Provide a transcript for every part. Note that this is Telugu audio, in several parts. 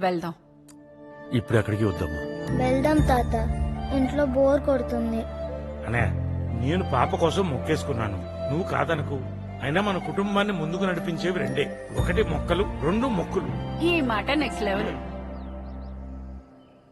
వెళ్దాం. ఇప్పుడు ఎక్కడికి వద్దమ్మా. వెళ్దాం తాత. ఇంట్లో బోర్ కొడుతుంది. అనే నేను పాప కోసం మొక్కేసుకున్నాను. నువ్వు కాదనకు. అయినా మన కుటుంబాన్ని ముందుకు నడిపించేవి రెండే. ఒకటి మొక్కలు రెండు మొక్కులు. ఈ మాట నెక్స్ట్ లెవెల్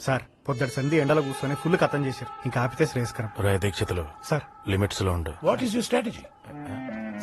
సార్ పొద్దుటి సంధి ఎండలో కూర్చొని ఫుల్ కథం చేశారు. ఇంకా ఆపితే శ్రేయస్కరం. రాయ దీక్షితులు సార్. లిమిట్స్లో ఉండు. What is your strategy?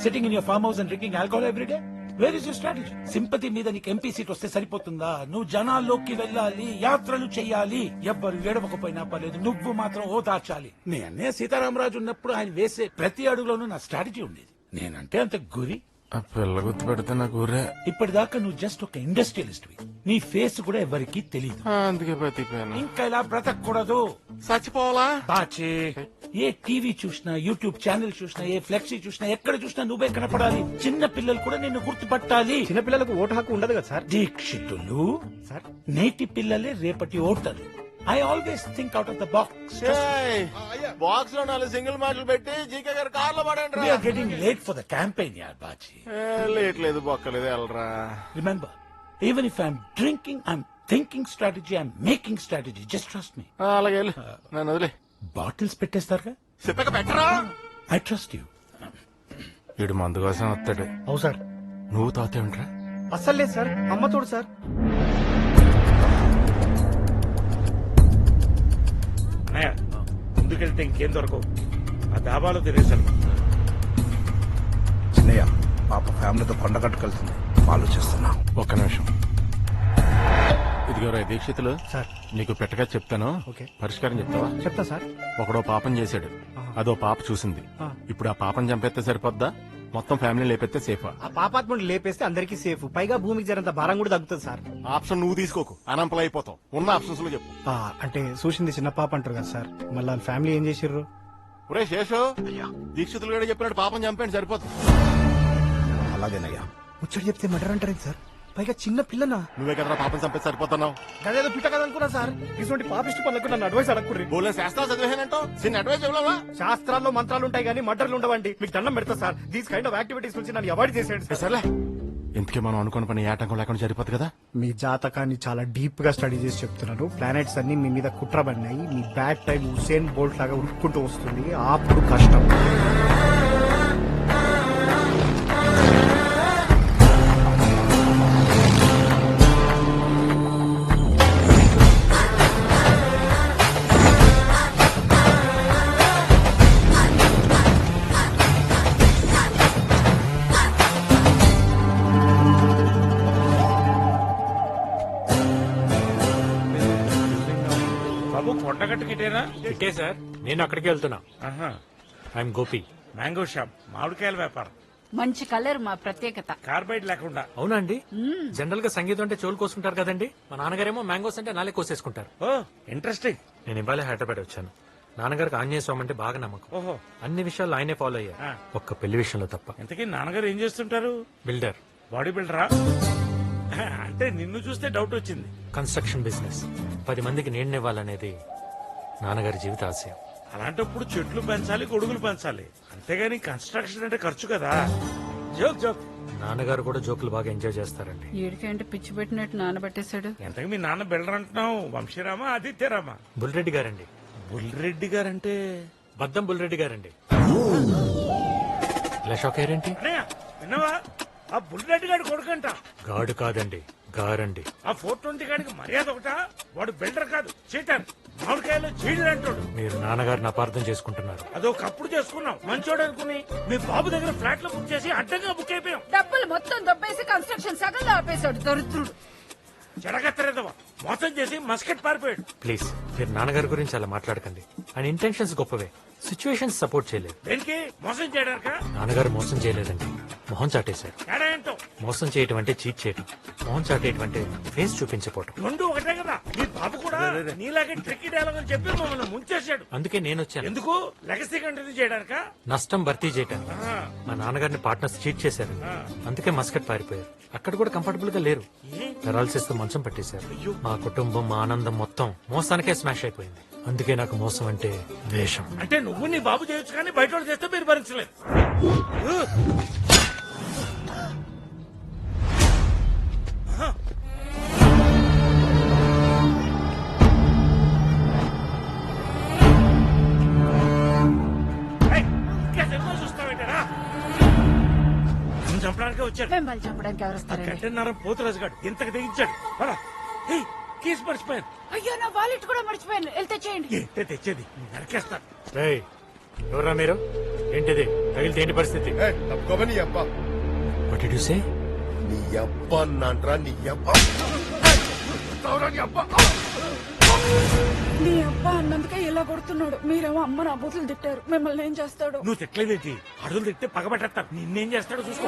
Sitting in your farmhouse and drinking alcohol every day? Where is your strategy? Sympathy మీద నీకు ఎంపీ సీట్ వస్తే సరిపోతుందా? నువ్వు జనాల్లోకి వెళ్ళాలి యాత్రలు చేయాలి. ఎవ్వరు ఏడవకపోయినా పర్లేదు నువ్వు మాత్రం ఓ దాచాలి. నేనే సీతారామరాజు ఉన్నప్పుడు ఆయన వేసే ప్రతి అడుగులోనూ నా స్ట్రాటజీ ఉండేది. నేనంటే అంత గురి. ఆ పిల్ల గుర్తు పెడితే నాకు ఊరే. ఇప్పటిదాకా నువ్వు జస్ట్ ఒక ఇండస్ట్రియలిస్ట్ నీ ఫేస్ కూడా ఎవరికి తెలియదు అందుకే బతికిపోయాను. ఇంకా ఇలా బ్రతకూడదు. చచ్చిపోవాలా? బాచే ఏ టీవీ చూసినా యూట్యూబ్ ఛానల్ చూసినా ఏ ఫ్లెక్సీ చూసినా ఎక్కడ చూసినా నువ్వే కనపడాలి. చిన్న పిల్లలు కూడా నిన్ను గుర్తుపట్టాలి. చిన్నపిల్లలకు ఓటు హక్కు ఉండదు కదా సార్? దీక్షితులు సార్? నేటి పిల్లలే రేపటి ఓటర్లు I always think out of the box బాక్స్లో నాలుగు సింగిల్ మాటలు పెట్టి జీకే గారు కార్లో పడండి getting late for the campaign యార్ బాజీ లేట్ లేదు బొక్కలేదు వెళ్ళరా. Remember even if I'm drinking I'm thinking strategy I'm making strategy just trust me అలాగే. నన్ను వదిలే. బాటిల్స్ పెట్టేస్తారుగా? పెట్టరా? ఐ ట్రస్ట్ యూ వీడు మందు కోసం వస్తాడు. అవు సార్. నువ్వు తాతేమిట్రా? అస్సలు లేదు సార్. అమ్మ తోడు సార్. అన్నయ్య ముందుకెళ్తే ఇంకేం దొరకవు. ఆ దాబాలో తినేసాను చిన్నయ్య పాప ఫ్యామిలీతో కొండ కట్టుకెళ్తుంది. ఆలోచిస్తున్నా. ఒక్క నిమిషం. ఇదిగో రా దీక్షితులు సార్. నీకు పెట్టగా చెప్తాను. ఓకే. పరిష్కారం చెప్తావా? చెప్తా సార్. ఒకడో పాపం చేశాడు. అదో పాప చూసింది. ఇప్పుడు ఆ పాపం చంపేస్తే సరిపోద్దా? మొత్తం ఫ్యామిలీ లేపెత్తే సేఫా ఆ? పాపాత్ముడు లేపేస్తే అందరికీ సేఫ్ పైగా భూమికి జరంత భారం కూడా తగ్గుతుంది సార్. ఆప్షన్ నువ్వు తీసుకోకు. అనంపలు అయిపోతావు ఉన్న ఆప్షన్స్లో చెప్పు. ఆ, అంటే చూసింది చిన్న పాప అంటారు కదా సార్. మళ్ళీ వాళ్ళ ఫ్యామిలీ ఏం చేసిర్రు? ఒరే శేషు దీక్షితులు కూడా చెప్పినట్టు పాపం చంపేయండి సరిపోతుంది అలాగేనయ్యా. ముచ్చట చెప్తే మటర్ అంటారు సార్? పైగా చిన్న పిల్లనా? నువ్వే కదా పాపం చంపేసి సరిపోతున్నావు? అదేదో పిట్ట కదా అనుకున్నా సార్. ఇటువంటి పాపిష్టి పనులకు నన్ను అడ్వైస్ అడగకుర్రి బోలే శాస్త్రాలు చదివానంటో చిన్న అడ్వైస్ ఇవ్వలేవా శాస్త్రాల్లో మంత్రాలు ఉంటాయి కానీ మటర్లు ఉండవండి. మీకు దండం పెడతా sir. These kind of activities నుంచి నన్ను అవాయిడ్ చేసేయండి సార్. సర్లే. ఇంతకీ మనం అనుకున్న పని ఆటంకం లేకుండా సరిపోతుంది కదా? మీ జాతకాన్ని చాలా డీప్గా స్టడీ చేసి చెప్తున్నాను. ప్లానెట్స్ అన్ని మీ మీద కుట్రబడినాయి. మీ బ్యాడ్ టైం హుసేన్ బోల్ట్ లాగా ఉరుక్కుంటూ వస్తుంది. అప్పుడు కష్టం. ఇటే సార్ నేను అక్కడికి వెళ్తున్నా. ఆహా. ఐఎమ్ గోపి. మ్యాంగో షాప్ మామిడికాయల వ్యాపారం. మంచి కలర్ మా ప్రత్యేకత. కార్బైడ్ లేకుండా. అవునా అండి? జనరల్గా సంగీతం అంటే చెవులు కోసుకుంటారు కదండి? మా నాన్నగారేమో మ్యాంగోస్ అంటే నాలే కోసేసుకుంటారు. ఓ ఇంట్రెస్టింగ్. నేను ఇవాళ హైదరాబాద్ వచ్చాను. నాన్నగారికి ఆంజనేయ స్వామి అంటే బాగా నమ్మకం. ఓహో. అన్ని విషయాలు ఆయనే ఫాలో అయ్యారు. ఆ. ఒక్క పెళ్ళి విషయంలో తప్ప. ఇంతకీ నాన్నగారు ఏం చేస్తుంటారు? బిల్డర్. బాడీ బిల్డరా? అంటే నిన్ను చూస్తే డౌట్ వచ్చింది. Construction business. పది మందికి నీడనివ్వాలనేది నాన్నగారి జీవిత ఆశయం. అలాంటప్పుడు చెట్లు పెంచాలి గొడుగులు పెంచాలి. అంతేగాని కన్స్ట్రక్షన్ అంటే ఖర్చు కదా. Joke joke. నాన్నగారు కూడా జోకులు బాగా ఎంజాయ్ చేస్తారండి. ఏడికంటే పిచ్చి పెట్టినట్టు నానబెట్టేశాడు ఎంతకు మీ నాన్న బిల్డర్ అంటున్నావు? వంశీరామా ఆదిత్యరామా బుల్రెడ్డి గారండి. బుల్రెడ్డి గారంటే? బద్దం బుల్రెడ్డి గారండి. ఇలా షాక్ అయ్యారేంటి? అన్నయ్య విన్నావా? ఆ బుల్రెడ్డి గారి కొడుకంట. గాడు కాదండి గారండి. ఆ ఫోర్ ట్వంటీ గాడికి మర్యాద ఒకటా? వాడు బిల్డర్ కాదు చీటర్. మామిడికాయలు చీడర్ అంటాడు. మీరు నాన్నగారిని అపార్థం చేసుకుంటున్నారు. అదో కప్పుడు చేసుకున్నాం. మంచోడు అనుకుని మీ బాబు దగ్గర ఫ్లాట్లో బుక్ చేసి అడ్డంగా బుక్ అయిపోయాం. డబ్బులు మొత్తం దొబ్బేసి కన్స్ట్రక్షన్ సగంలో ఆపేశాడు దరిద్రుడు. చెడగత్తరేదవా? మోసం చేసి మస్కెట్ పారిపోయాడు. ప్లీజ్ మీరు నాన్నగారి గురించి అలా మాట్లాడకండి. ఆయన ఇంటెన్షన్స్ గొప్పవే. సిచ్యువేషన్స్ సపోర్ట్ చేయలేదు. దేనికి? మోసం చేయడానిక? నాన్నగారు మోసం చేయలేదండి. మొహం చాటేశారు. ఏంటో? మోసం చేయటం అంటే చీట్ చేయటం. మొహం చాటేయటం అంటే ఫేస్ చూపించపోవటం రెండు ఒకటే కదా. మీ బాబు కూడా నీలాగే ట్రిక్కీ డైలాగ్ అని చెప్పి మమ్మల్ని ముంచేశాడు. అందుకే నేను వచ్చాను. ఎందుకు? లెగసీ కంటిన్యూ చేయడానిక? నష్టం భర్తీ చేయటానికి. మా నాన్నగారిని పార్ట్నర్స్ చీట్ చేశారు. అందుకే మస్కట్ పారిపోయారు. అక్కడ కూడా కంఫర్టబుల్గా లేరు. పెరాల్సిస్తో మంచం పట్టేశారు. మా కుటుంబం మా ఆనందం మొత్తం మోసానికే స్మాష్ అయిపోయింది. అందుకే నాకు మోసం అంటే ద్వేషం. అంటే నువ్వు నీ బాబు చేయొచ్చు కానీ బయట వాళ్ళు చేస్తే మీరు భరించలేదు దాకా వచ్చాడు. మిమ్మల్ని చంపడానికి ఎవరు వస్తారండి? గంటన్నర పోతురాజు గాడు ఇంతకు తెగించాడు. పద. ఏయ్, కేసు మర్చిపోయాను. అయ్యో నా వాలెట్ కూడా మర్చిపోయాను. వెళ్తే చేయండి ఏంటే తెచ్చేది. నరికేస్తాను. రేయ్, ఎవరా మీరు? ఏంటిది? తగిలితే ఏంటి పరిస్థితి? తప్పుకోమని నీ అబ్బా. వాట్ యు సే నీ అబ్బా అన్నంట్రా నీ అబ్బా. నీ అబ్బా. అన్నందుకే ఇలా కొడుతున్నాడు. మీరేమో అమ్మ నా బూతులు తిట్టారు. మిమ్మల్ని ఏం చేస్తాడు? నువ్వు తిట్టలేదేంటి? అడుగులు తిట్టే పగబట్టేస్తాను నిన్నేం చేస్తాడో చూసుకో.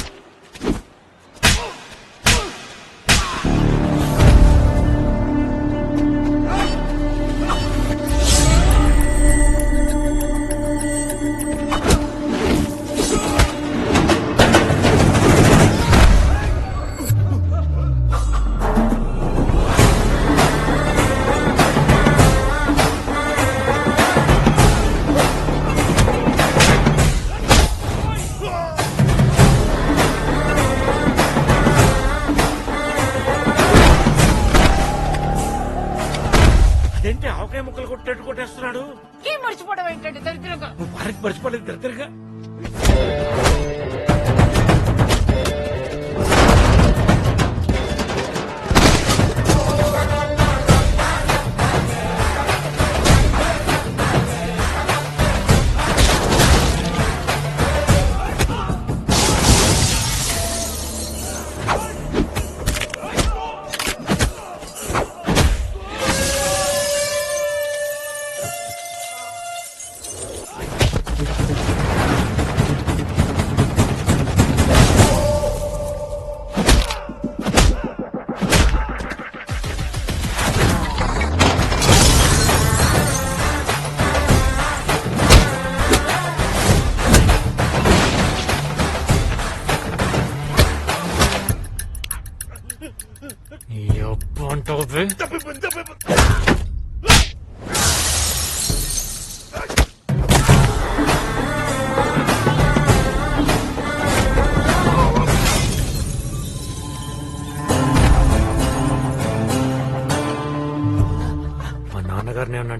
మర్చిపోలేదు దగ్గరగా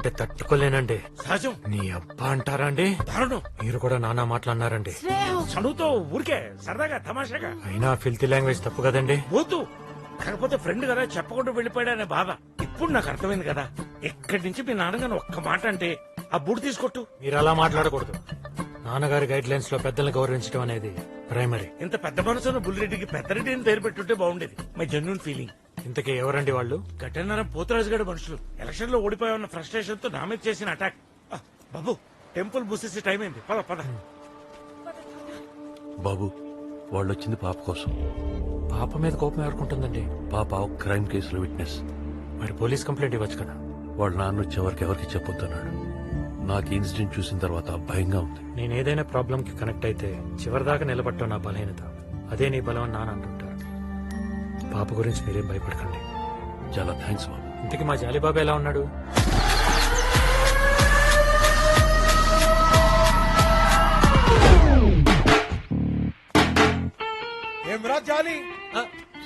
అంటే తట్టుకోలేనండి. సహజం నీ అబ్బా అంటారా అండి? దారుణం. మీరు కూడా నానా మాట్లాడినారండి. చదువుతో ఊరికే సరదాగా తమాషాగా. అయినా ఫిల్తీ లాంగ్వేజ్ తప్పు కదండి? పోతూ కాకపోతే ఫ్రెండ్ కదా చెప్పకుండా వెళ్ళిపోయాడనే బాధ. ఇప్పుడు నాకు అర్థమైంది కదా. ఎక్కడి నుంచి మీ నాన్నగారు ఒక్క మాట అంటే ఆ బుడి తీసుకొట్టు. మీరు అలా మాట్లాడకూడదు. నాన్నగారి గైడ్ లైన్స్లో పెద్దల్ని గౌరవించడం అనేది ప్రైమరీ ఇంత పెద్ద మనసున్న బుల్లిరెడ్డికి పెద్దరెడ్డి అని పేరు పెట్టుంటే బాగుండేది. మై జెన్యున్ ఫీలింగ్ ఇంతకీ ఎవరండి వాళ్ళు? గట్టన్నరం పోతురాజు గారి మనుషులు. ఎలక్షన్లో ఓడిపోయామన్న ఫ్రస్ట్రేషన్తో నా మీద చేసిన అటాక్. ఆ, బాబు టెంపుల్ బుసేసి టైం అయింది. పద పద. బాబు వాళ్ళు వచ్చింది పాప కోసం. పాప మీద కోపం ఎవరుకుంటుందండి పాప ఒక క్రైమ్ కేసులో విట్నెస్. మరి పోలీస్ కంప్లైంట్ ఇవ్వచ్చు కదా. వాళ్ళ నాన్న వచ్చే వరకు ఎవరికి చెప్పొద్దన్నాడు. నాకు ఇన్సిడెంట్ చూసిన తర్వాత భయంగా ఉంది. నేను ఏదైనా ప్రాబ్లం కి కనెక్ట్ అయితే చివరిదాకా నిలబట్టం నా బలహీనత. అదే నీ బలం అని నాన్న అంటుంటారు పాప గురించి మీరేం భయపడకండి. చాలా థ్యాంక్స్ బాబు. ఇంతకీ మా జాలీబాబు ఎలా ఉన్నాడు? ఏమ్రా జాలి?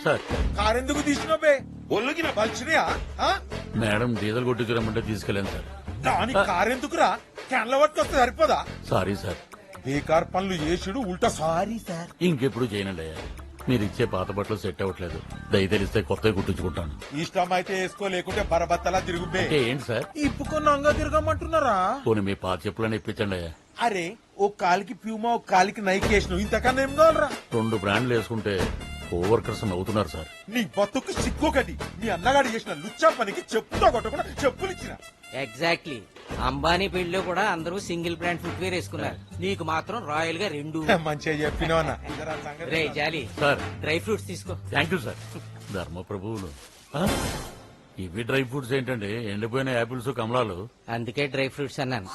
సార్. కారెందుకు తీసినవే ఒళ్ళుకి బలిచినయా? మేడం డీజిల్ కొట్టుకురమ్మంటే తీసుకెళ్ళాను సార్. దాని కారెందుకురా? క్యాన్ల పట్టుకొస్తే సరిపోదా? Sorry sir. బేకార్ పనులు చేసుడు ఉల్టా సారీ సార్. ఇంకెప్పుడు చేయనండి అయ్యా. మీరు ఇచ్చే పాత బట్టలు సెట్ అవ్వట్లేదు. దయ తెలిస్తే కొత్తవి కుట్టించుకుంటాను. ఇష్టం అయితే వేసుకో లేకుంటే బరబత్తలా తిరుగుబే అంటే ఏంటి సార్? ఇప్పుకున్నాంగా తిరగమంటున్నారా? పోనీ మీ పాత చెప్పులని ఇప్పించండి అయ్యా. అరే ఓ కాలికి ప్యూమా ఓ కాలికి నైక్ వేసినావు. ఇంతకన్నా ఏం కావాలరా? రెండు బ్రాండ్లు వేసుకుంటే కోవర్కర్స్ నవ్వుతున్నారు సార్. నీ బతుకు సిక్కొకటి మీ అన్నగాడు చేసిన లుచ్చా పనికి చెప్పుతో కొట్టకుండా చెప్పులు ఇచ్చిన ఎగ్జాక్ట్లీ అంబానీ పెళ్ళిలో కూడా అందరూ సింగిల్ బ్రాండ్ ఫుట్వేర్ వేసుకున్నారు. నీకు మాత్రం రాయల్గా రెండు. మంచిగా రే జాలి. సార్. డ్రై ఫ్రూట్స్ తీసుకో. థ్యాంక్ యూ సార్ ధర్మ ప్రభువులు ఆ? ఇవి డ్రై ఫ్రూట్స్ ఏంటండి? ఎండిపోయిన యాపిల్స్ కమలాలు. అందుకే డ్రై ఫ్రూట్స్ అన్నాను.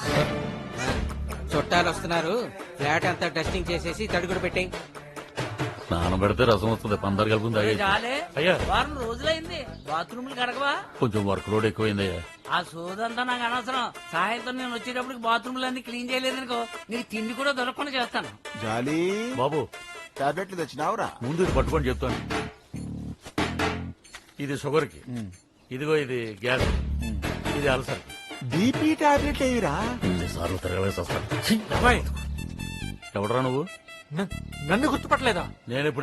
చుట్టాలు వస్తున్నారు. ఫ్లాట్ అంతా టెస్టింగ్ చేసేసి తడుగుడు పెట్టాయి. నానబెడితే రసం వస్తుంది పందరు కలుపుంది. అయ్యా. వారం రోజులైంది. బాత్రూమ్లు కడగవా? కొంచెం వర్క్ లోడ్ ఎక్కువైందయ్యా. ఆ సోదంతా నాకు అనవసరం. సాయంత్రం నేను వచ్చేటప్పుడు బాత్రూమ్లు అన్ని క్లీన్ చేయలేదనుకో నీకు తిండి కూడా దొరకకుండా చేస్తాను. జాలి. బాబు. టాబ్లెట్లు తెచ్చినావురా? ముందు ఇది పట్టుకొని చెప్తాను. ఇది షుగర్కి ఇదిగో ఇది గ్యాస్. ఇది అల్సర్. BP tablet ఏవిరా? సార్లు తిరగలేసి వస్తాను ఎవడరా నువ్వు? నన్ను గుర్తుపట్టలేదా? నేను ఇప్పుడు